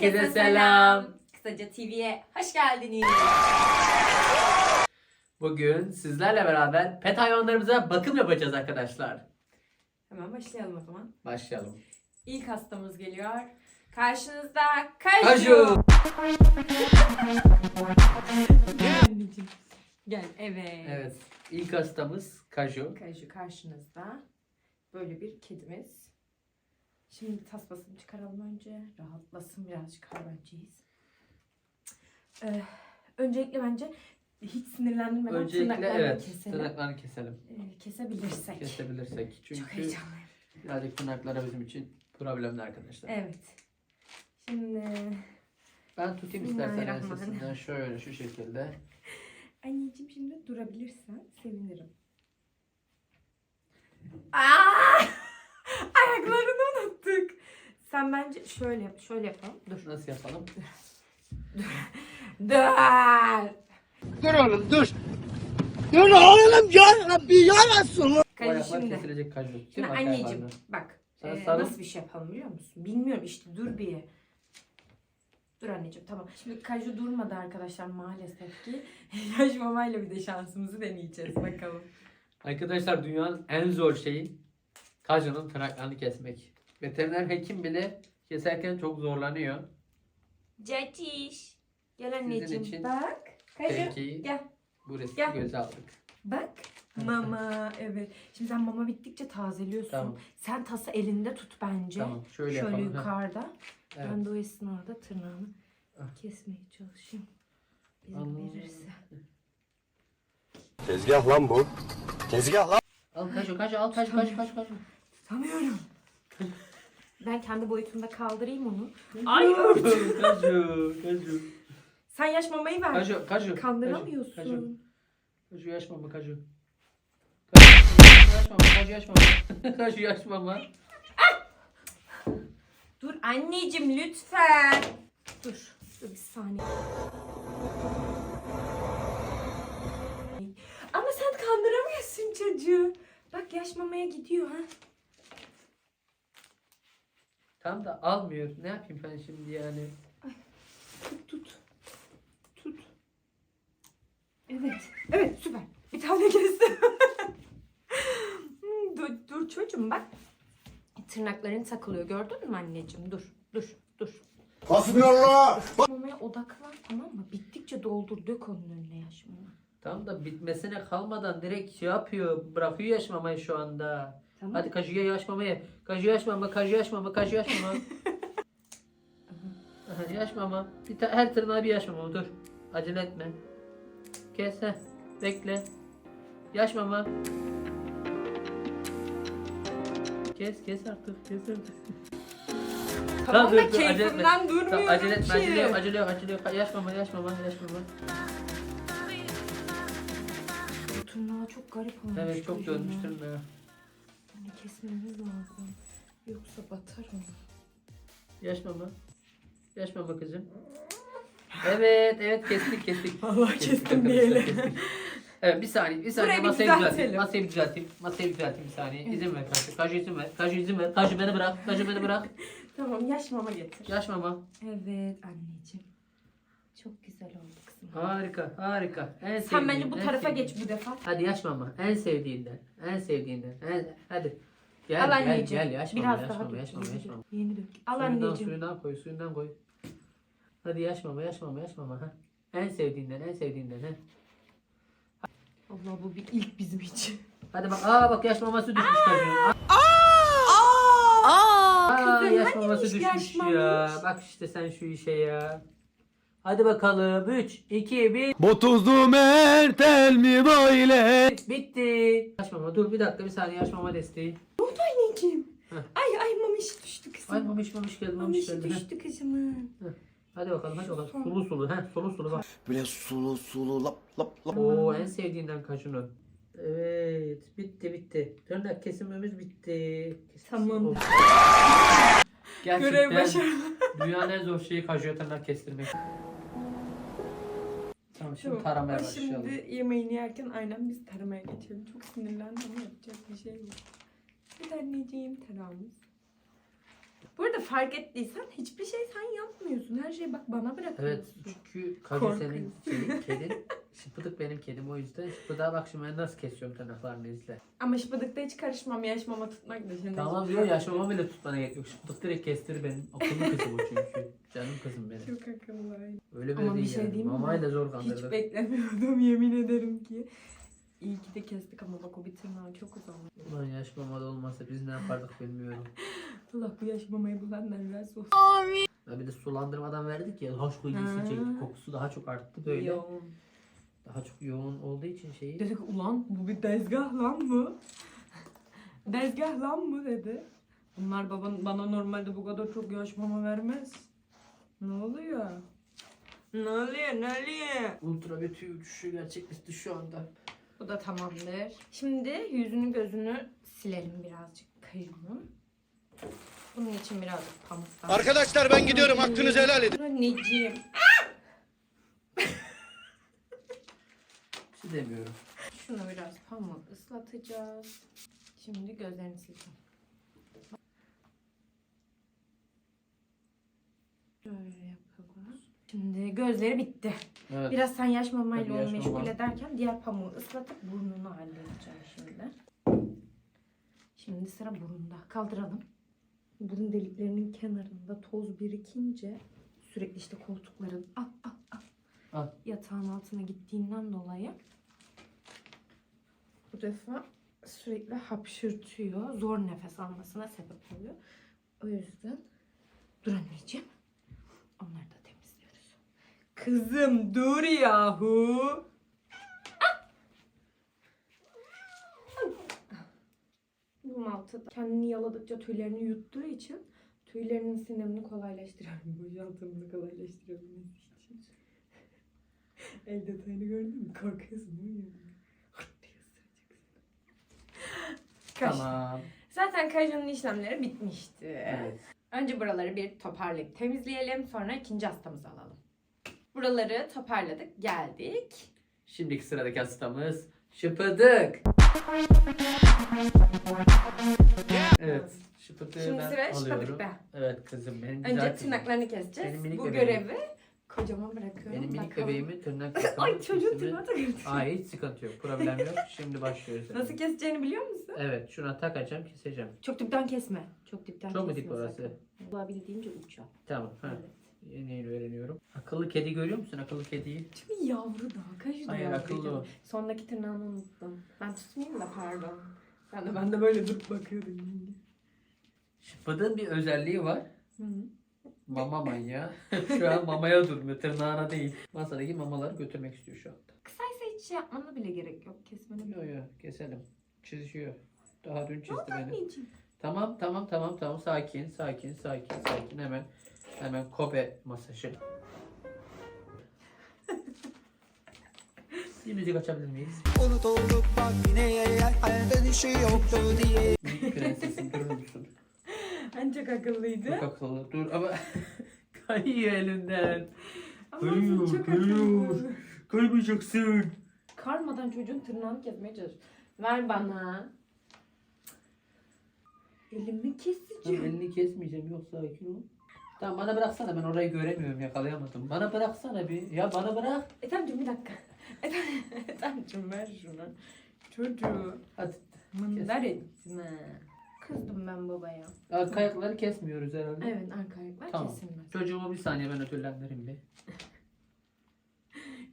Herkese selam. Kısaca TV'ye hoş geldiniz. Bugün sizlerle beraber pet hayvanlarımıza bakım yapacağız arkadaşlar. Hemen başlayalım o zaman. Başlayalım. İlk hastamız geliyor. Karşınızda Kaju. Kaju. Gel anneciğim. Gel evet. Evet. İlk hastamız Kaju. Kaju karşınızda. Böyle bir kedimiz. Şimdi tasmasını çıkaralım önce. Rahatlasın birazcık hayvancıyız. Ee, öncelikle bence hiç sinirlendirmeden Öncelikle tırnaklarını evet keselim. tırnaklarını keselim. Ee, kesebilirsek. Kesebilirsek. Çok Çünkü heyecanlıyım. birazcık tırnaklara bizim için problemli arkadaşlar. Evet. Şimdi Ben tutayım istersen Bismillahirrahmanirrahim. ensesinden şöyle şu şekilde. anneciğim şimdi durabilirsen sevinirim. Aa! Ayaklarını unuttuk. Sen bence şöyle yap, şöyle yapalım. Dur. Nasıl yapalım? Dur. Dur oğlum dur. Dur oğlum ya bir yarasın. Ayaklar şimdi. kesilecek Kaju. Şimdi anneciğim bak. Sen e, sarıl. nasıl bir şey yapalım biliyor musun? Bilmiyorum işte dur bir. Dur anneciğim tamam. Şimdi Kaju durmadı arkadaşlar maalesef ki. Yaş mamayla bir de şansımızı deneyeceğiz bakalım. Arkadaşlar dünyanın en zor şeyi Kaju'nun tırnaklarını kesmek. Veteriner hekim bile keserken çok zorlanıyor. Catiş. Gel anneciğim için bak. Kaju Peki gel. bu resmi Gel. göze aldık. Bak. Mama evet. Şimdi sen mama bittikçe tazeliyorsun. Tamam. Sen tası elinde tut bence. Tamam şöyle, Şöyle yapalım. ha. yukarıda. Evet. Ben de o esnada tırnağını Ah. kesmeye çalışayım. İzin Allah. verirse. Tezgah lan bu. Tezgah lan. Al Kaju Kaju al Kaju Kaju Kaju. Tutamıyorum. ben kendi boyutunda kaldırayım onu. Ay Kaju Kaju. Sen yaş mamayı ver. Kaju Kaju. Kandıramıyorsun. Kaju Kaju yaş mama Kaju. Kaju yaş mama Kaju yaş mama. Kaju yaş mama. Dur anneciğim lütfen. Dur. Dur bir saniye. Ama sen kandıramıyorsun çocuğu. Bak yaş mamaya gidiyor ha. Tam da almıyor. Ne yapayım ben şimdi yani? Tut tut. Tut. Evet. Evet süper. Bir tane kestim. Hmm, dur, dur çocuğum bak. Tırnakların takılıyor gördün mü anneciğim? Dur dur dur. Hasbinallah. Mamaya odaklan tamam mı? Bittikçe doldur dök onun önüne yaş mama. Tam da bitmesine kalmadan direkt şey yapıyor. Bırakıyor yaş mamayı şu anda. Tamam. Hadi Kaju'ya yaş mamaya. Kaju yaş mama, Kaju yaş mama, Kaju yaş mama. Aha, yaş mama. Bir ta- her tırnağa bir yaş mama. Dur. Acele etme. Kes heh. Bekle. Yaş mama. Kes kes artık. Kes artık. Tamam da keyfimden durmuyorum Tamam, acele etme, ki. acele yok, acele yok, acele yok. Yaş mama, yaş mama, yaş mama. Bu tırnağı çok garip olmuş. Evet çok çocuğun. dönmüş tırnağı. Yani kesmemiz lazım. Yoksa batar o. Yaş mama. Yaş mama kızım. Evet, evet kestik kestik. Vallahi kestim diyelim. kestik. Evet bir saniye, bir saniye Burayı bir masayı düzelteyim. düzeltelim. Masayı bir düzelteyim. Masayı bir düzelteyim bir saniye. İzin ver Kaju. Kaju izin ver. Kaju izin ver. Kaju beni bırak. Kaju beni bırak. Tamam yaş mama getir. Yaş mama. Evet anneciğim. Çok güzel oldu kızım. Harika, harika. En Sen bence sevdiğin, bu en tarafa sevdiğin. geç bu defa. Hadi yaş mama. En sevdiğinden. En sevdiğinden. En, hadi. Gel, Al gel, anneciğim. gel. Yaş mama, Biraz yaş daha mama, dök. yaş mama, yaş mama. Yeni dök. Al Suyundan, anneciğim. suyundan koy, suyundan koy. Hadi yaş mama, yaş mama, yaş mama. Ha. En sevdiğinden, en sevdiğinden. Ha. Allah bu bir ilk bizim için. Hadi bak, aa bak yaş maması düşmüş çocuğun. Aa, Aa, yaş maması düşmüş ya. Bak işte sen şu işe ya. Hadi bakalım. 3, 2, 1. Bu tuzlu mertel mi böyle? Bitti. Yaş mama dur bir dakika bir saniye yaş mama desteği. Anneciğim. Heh. Ay ay mamiş düştü kızım. Ay mamış mamış geldi mamış mamiş geldi. Düştü kızımın. Hadi bakalım hadi bakalım. Son. Sulu sulu. Heh, sulu sulu bak. Böyle sulu sulu lap lap lap. Oo en sevdiğinden kaşının. Evet bitti bitti. Tırnak kesimimiz bitti. Kesim- Tamam. Of. Görev Gerçekten başarılı. dünyanın en zor şeyi kaşıyor tırnak kestirmek. Tamam şimdi Tamam, taramaya ama başlayalım. Şimdi yemeğini yerken aynen biz taramaya geçelim. Çok sinirlendim ama yapacak bir şey yok. Bir anneciğim taramız. Bu arada fark ettiysen hiçbir şey sen yapmıyorsun. Her şeyi bak bana Evet bırakıyorsun. çünkü Korkunç. senin şeyin, kedin. Şıpıdık benim kedim o yüzden. Şıpıdığa bak şimdi ben nasıl kesiyorum tırnaklarını izle. Ama şıpıdıkta hiç karışmam. Yaş mama tutmak dışında. Tamam hiçbir diyor şey yaşamama bile tutmana gerek yok. Şıpıdık direkt kestir benim. Akıllı kızım o çünkü. Canım kızım benim. Çok akıllı. Öyle Ama böyle bir değil şey yani. diyeyim mi? Mamayla zor Hiç kandırdık. beklemiyordum yemin ederim ki. İyi ki de kestik ama bak o bir tırnağı çok uzamış. Ulan yaş mamada olmasa biz ne yapardık bilmiyorum. Allah bu yaş mamayı bulanlar biraz olsun. Ya bir de sulandırmadan verdik ya. Hoş koyucusu çekti. Kokusu daha çok arttı böyle. Yoğun. Daha çok yoğun olduğu için şeyi. Dedik ulan bu bir dezgah lan bu. dezgah lan bu dedi. Bunlar baban, bana normalde bu kadar çok yaş mama vermez. Ne oluyor? Ne oluyor ne oluyor? Ultra bir tüy uçuşu gerçekleşti şu anda. Bu da tamamdır. Şimdi yüzünü gözünü silelim birazcık kayımı. Bunun için birazcık pamuktan. Arkadaşlar ben gidiyorum hakkınızı helal edin. Anneciğim. Bir şey demiyorum. Şunu biraz pamuk ıslatacağız. Şimdi gözlerini sileceğim. Şöyle yapalım. Şimdi gözleri bitti. Evet. Biraz sen yaş mamayla Tabii onu meşgul mama. ederken diğer pamuğu ıslatıp burnunu halledeceğim şimdi. Şimdi sıra burunda. Kaldıralım. Burun deliklerinin kenarında toz birikince sürekli işte koltukların ah ah ah Al. yatağın altına gittiğinden dolayı bu defa sürekli hapşırtıyor. Zor nefes almasına sebep oluyor. O yüzden dur anneciğim. Onları da. Kızım dur yahu. Bunun altı da kendini yaladıkça tüylerini yuttuğu için tüylerinin sindirimini kolaylaştırıyor. Boşaltımını için. El detayını gördün mü? Korkuyorsun değil mi? Kaş. Tamam. Zaten kajunun işlemleri bitmişti. Evet. Önce buraları bir toparlayıp temizleyelim. Sonra ikinci hastamızı alalım. Buraları toparladık. Geldik. Şimdiki sıradaki hastamız şıpıdık. Evet. Şıpıdığı Şimdi ben sıra alıyorum. şıpadıkta. Evet kızım benim güzel Önce kızım. tırnaklarını keseceğiz. Benim minik Bu bebeğim. görevi kocama bırakıyorum. Benim minik Bakalım. bebeğimi tırnak Ay çocuğun kesimi- tırnağı takıldı. Ay hiç sıkıntı yok. Problem yok. Şimdi başlıyoruz. Nasıl keseceğini biliyor musun? Evet şuna takacağım keseceğim. Çok dipten kesme. Çok dipten Çok mu kesme dip orası? sakın. Olabildiğince uç yap. Tamam. Ha. Evet. Yeni yeni öğreniyorum. Akıllı kedi görüyor musun akıllı kediyi? Çünkü yavru daha. Kaju da Hayır, yavru. akıllı o. Sondaki tırnağını unuttum. Ben tutmayayım da pardon. Ben de, ben de böyle durup bakıyordum. yenge. Şıpıdığın bir özelliği var. Hı. Mama manyağı. şu an mamaya durmuyor tırnağına değil. Masadaki mamaları götürmek istiyor şu anda. Kısaysa hiç şey yapmana bile gerek yok. Kesmene bile. Yok yok keselim. Çizişiyor. Daha dün çizdi beni. Anneciğim. Tamam tamam tamam tamam sakin sakin sakin sakin hemen hemen Kobe masajı. bir müzik açabilir miyiz? Unutulduk bak yine yerde düşüyordu diye Minik prensesim durur musun? En çok akıllıydı. Çok akıllı. Dur ama kayıyor elinden. Ama Kayıyor, çok kayıyor. Kaymayacaksın. Karmadan çocuğun tırnağını kesmeye çalış. Ver bana. Elimi Tamam, keseceğim. elini kesmeyeceğim yok sakin ol. Tamam bana bıraksana ben orayı göremiyorum yakalayamadım. Bana bıraksana bir. Ya bana bırak. Ethemciğim bir dakika. Ethem- Ethemciğim ver şunu. Çocuğu. Hadi. Mındar etme. Kızdım ben babaya. Arka ayakları kesmiyoruz herhalde. Evet arka ayaklar Tamam. kesilmez. Çocuğumu bir saniye ben ödüllendireyim bir.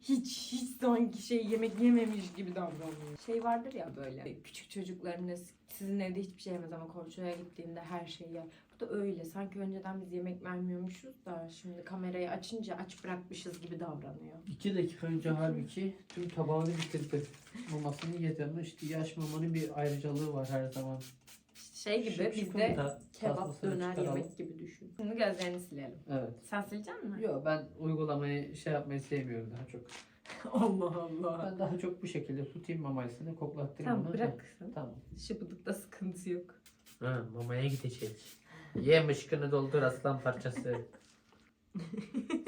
Hiç hiç sanki şey yemek yememiş gibi davranıyor. Şey vardır ya böyle küçük çocuklarınız sizin evde hiçbir şey yemez ama komşuya gittiğinde her şeyi yer. Bu da öyle. Sanki önceden biz yemek vermiyormuşuz da şimdi kamerayı açınca aç bırakmışız gibi davranıyor. İki dakika önce halbuki tüm tabağını bitirdi. Mamasını yedi ama işte yaş mamanın bir ayrıcalığı var her zaman. Şey gibi şu bizde konuda kebap tasmasını döner çıkaralım. yemek gibi düşün. Şimdi gözlerini silelim. Evet. Sen silecek misin? Yok ben uygulamayı şey yapmayı sevmiyorum daha çok. Allah Allah. Ben daha çok bu şekilde tutayım mamasını koklattırayım Tamam onu. bırakırsın. Tamam. Şıpıdıkta sıkıntı yok. Ha, mamaya gideceğiz. Ye mışkını doldur aslan parçası.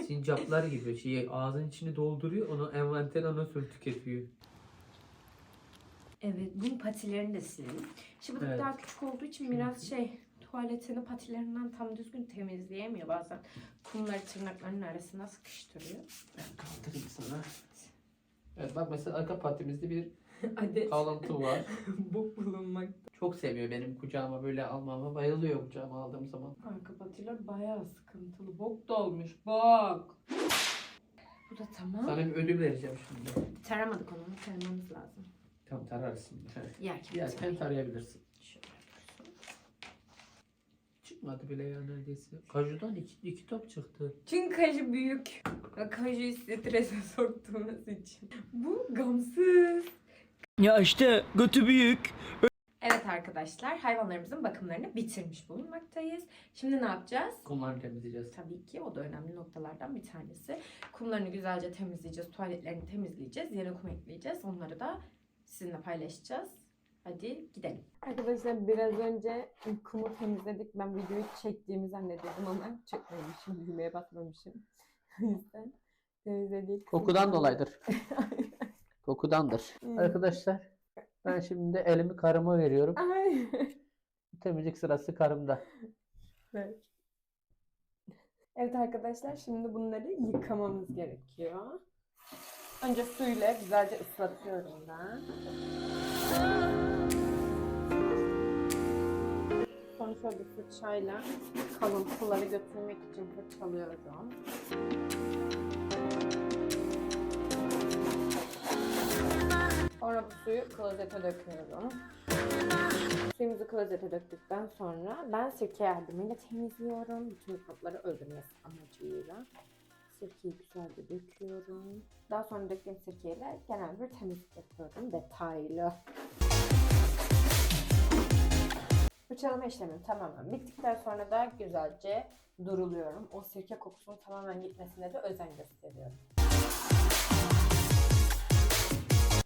Sincaplar gibi şey ağzın içini dolduruyor onu envanter ona sür tüketiyor. Evet bunun patilerini de silelim. Şıpıdık Evet. daha küçük olduğu için biraz şey tuvaletini patilerinden tam düzgün temizleyemiyor bazen. Kumları tırnaklarının arasına sıkıştırıyor. Ben kaldırayım sana. Evet bak mesela arka patimizde bir Adet kalıntı var. bok bulunmakta. Çok seviyor benim kucağıma böyle almama. Bayılıyor kucağıma aldığım zaman. Arka patiler bayağı sıkıntılı. Bok dolmuş bak. Bu da tamam. Sana bir ödül vereceğim şimdi. Taramadık onu. Taramamız lazım. Tamam tararsın. Evet. Yerken, Yerken tarayayım. tarayabilirsin. Şöyle. Çıkmadı bile ya neredeyse. Kajudan iki, iki top çıktı. Çünkü kaju büyük. Kajuyu strese soktuğumuz için. Bu gamsız. Ya işte götü büyük. Evet arkadaşlar hayvanlarımızın bakımlarını bitirmiş bulunmaktayız. Şimdi ne yapacağız? Kumlarını temizleyeceğiz. Tabii ki o da önemli noktalardan bir tanesi. Kumlarını güzelce temizleyeceğiz, tuvaletlerini temizleyeceğiz, yeni kum ekleyeceğiz. Onları da sizinle paylaşacağız. Hadi gidelim. Arkadaşlar biraz önce kumu temizledik. Ben videoyu çektiğimi zannediyordum ama çekmemişim, düğmeye basmamışım. O yüzden temizledik. Kokudan dolayıdır. Kokudandır. Arkadaşlar ben şimdi elimi karıma veriyorum. Ay. Temizlik sırası karımda. Evet. Evet arkadaşlar şimdi bunları yıkamamız gerekiyor. Önce suyla güzelce ıslatıyorum ben. Şöyle bir fırçayla kalıntıları götürmek için fırçalıyorum. Sonra bu suyu klozete döküyorum. Suyumuzu klozete döktükten sonra ben sirke yardımıyla temizliyorum. Bütün mikropları öldürmesi amacıyla. Sirkeyi güzelce döküyorum. Daha sonra döktüğüm sirkeyle genel bir temizlik yapıyorum. Detaylı. Fırçalama işlemi tamamen bittikten sonra da güzelce duruluyorum. O sirke kokusunun tamamen gitmesine de özen gösteriyorum.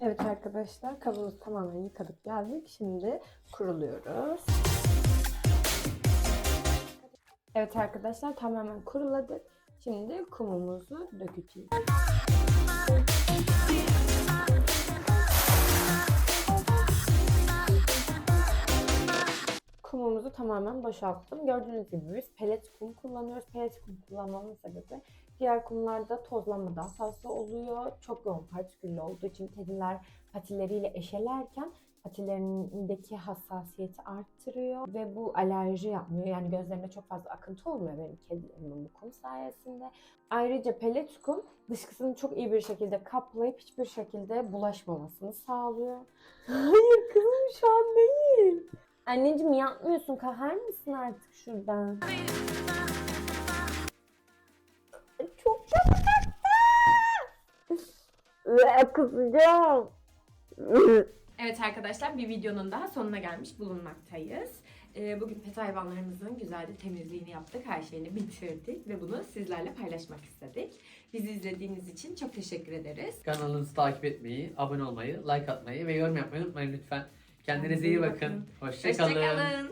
Evet arkadaşlar kabımızı tamamen yıkadık geldik. Şimdi kuruluyoruz. Evet arkadaşlar tamamen kuruladık. Şimdi kumumuzu dökeceğiz. Kumumuzu tamamen boşalttım. Gördüğünüz gibi biz pelet kum kullanıyoruz. Pelet kum kullanmamın sebebi diğer kumlarda tozlanma daha fazla oluyor. Çok yoğun partiküllü olduğu için kediler patileriyle eşelerken patilerindeki hassasiyeti arttırıyor ve bu alerji yapmıyor. Yani gözlerinde çok fazla akıntı olmuyor benim kedilerimin bu kum sayesinde. Ayrıca pelet kum dışkısını çok iyi bir şekilde kaplayıp hiçbir şekilde bulaşmamasını sağlıyor. Hayır kızım şu an değil. Anneciğim yapmıyorsun. Kahar mısın artık şuradan? Çok çabuk aktı. Kızacağım. Evet arkadaşlar bir videonun daha sonuna gelmiş bulunmaktayız. Ee, Bugün pet hayvanlarımızın güzelce temizliğini yaptık. Her şeyini bitirdik ve bunu sizlerle paylaşmak istedik. Bizi izlediğiniz için çok teşekkür ederiz. Kanalımızı takip etmeyi, abone olmayı, like atmayı ve yorum yapmayı unutmayın lütfen. Kendinize iyi bakın. Hoşçakalın. Hoşçakalın.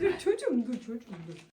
dur çocuğum dur çocuğum dur.